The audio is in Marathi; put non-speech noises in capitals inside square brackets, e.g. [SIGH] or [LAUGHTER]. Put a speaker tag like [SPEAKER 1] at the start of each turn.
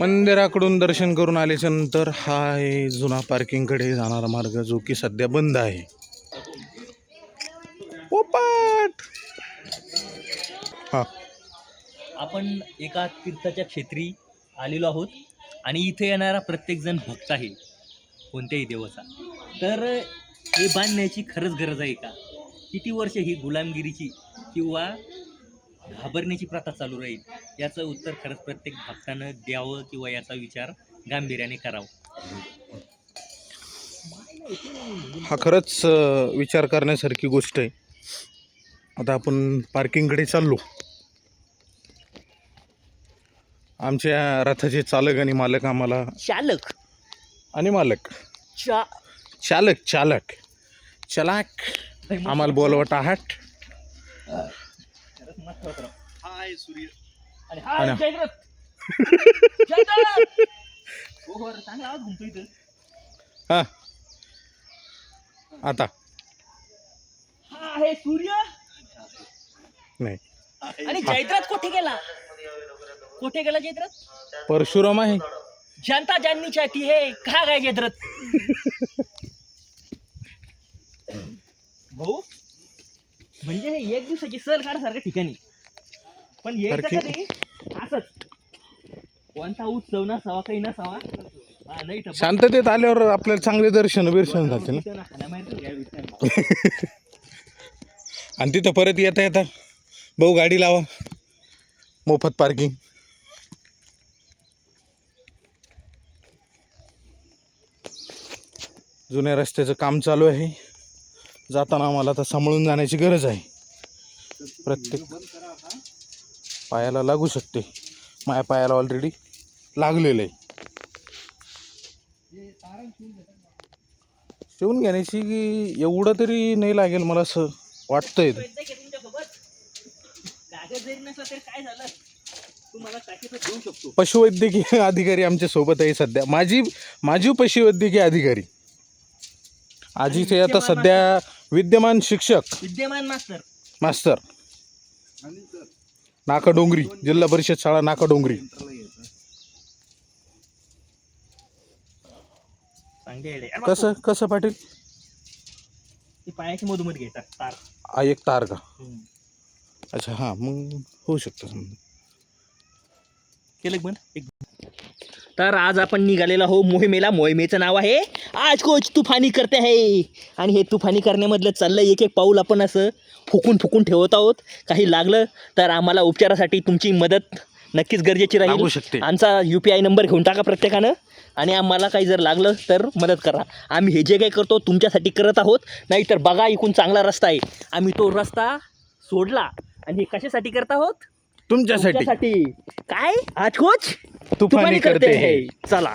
[SPEAKER 1] मंदिराकडून दर्शन करून आल्याच्यानंतर हा आहे जुना पार्किंगकडे जाणारा मार्ग जो की सध्या बंद आहे. पोपट हा.
[SPEAKER 2] आपण एका तीर्थाच्या क्षेत्री आलेलो आहोत आणि इथे येणारा प्रत्येकजण भक्त आहे कोणत्याही देवाचा. तर हे बांधण्याची खरंच गरज आहे का? किती वर्ष ही गुलामगिरीची किंवा घाबरण्याची प्रथा चालू राहील? याचं उत्तर खरंच प्रत्येक भक्तानं द्यावं किंवा याचा विचार गांभीर्याने करावा.
[SPEAKER 1] हा खरंच विचार करण्यासारखी गोष्ट आहे. आता आपण पार्किंगकडे चाललो. आमच्या रथाचे चालक आणि मालक आम्हाला
[SPEAKER 2] चालक.
[SPEAKER 1] आणि मालक.
[SPEAKER 2] चा
[SPEAKER 1] चालक चालक. चलाक. आम्हाला बोलवत आहात.
[SPEAKER 2] आणि हा.
[SPEAKER 1] आणि-
[SPEAKER 2] जयद्रथ जयद्रथ! हो, हो, चांगला आवाज घुमतो इथं.
[SPEAKER 1] हा. आता.
[SPEAKER 2] हा आहे सूर्य.
[SPEAKER 1] नाही.
[SPEAKER 2] आणि जयद्रथ कुठे गेला? कुठे गेला जयद्रथ?
[SPEAKER 1] परशुराम आहे.
[SPEAKER 2] जनता जाननी चाहती है. कहा गए जयद्रथ? [LAUGHS] भाऊ म्हणजे हे एक दिवसाची सर काढासारख्या ठिकाणी पण यायचं
[SPEAKER 1] सारखी-
[SPEAKER 2] कधी? असंच. कोणता उत्सव नसावा काही नसावा. हा, नाही.
[SPEAKER 1] शांततेत आल्यावर आपल्याला चांगले दर्शन बिर्शन झाले ना. [LAUGHS] आणि तिथं परत येता येता भाऊ गाडी लावा. मोफत पार्किंग. जुन्या रस्त्याचं काम चालू आहे. जाताना आम्हाला आता सांभाळून जाण्याची गरज आहे. प्रत्येक पायाला लागू शकते. माझ्या पायाला ऑलरेडी लागलेलं आहे. शिवून घेण्याची एवढं तरी नाही लागेल मला असं वाटतंय. पशुवैद्यकीय अधिकारी आमच्यासोबत आहे सध्या. माझी माझी पशुवैद्यकीय अधिकारी. आजीचे आता सध्या विद्यमान शिक्षक.
[SPEAKER 2] विद्यमान मास्तर.
[SPEAKER 1] मास्तर. नाकाडोंगरी जिल्हा परिषद शाळा नाकाडोंगरी कसं कसं पाटील?
[SPEAKER 2] पायाची मधोमध घेतात तार.
[SPEAKER 1] हा एक तार का? अच्छा हां मग होऊ शकतं. समजा
[SPEAKER 2] केलं का बंद? एक तर आज आपण निघालेलो हो मोहिमेला. मोहिमेचं नाव आहे आज कोच तुफानी करते आहे आणि हे तुफानी करण्यामधलं चाललं एक एक पाऊल आपण असं फुकून फुकून ठेवत आहोत. काही लागलं तर आम्हाला उपचारासाठी तुमची मदत नक्कीच गरजेची राहील.
[SPEAKER 1] शकते.
[SPEAKER 2] आमचा यू पी आय नंबर घेऊन टाका प्रत्येकानं. आणि आम्हाला काही जर लागलं तर मदत करा. आम्ही हे जे काही करतो तुमच्यासाठी करत आहोत. नाहीतर बघा इकून चांगला रस्ता आहे. आम्ही तो रस्ता सोडला. आणि हे कशासाठी करत आहोत?
[SPEAKER 1] तुमच्यासाठी.
[SPEAKER 2] तुमच्यासाठी. काय? आज कोच
[SPEAKER 1] तुफानी करते
[SPEAKER 2] है. चला.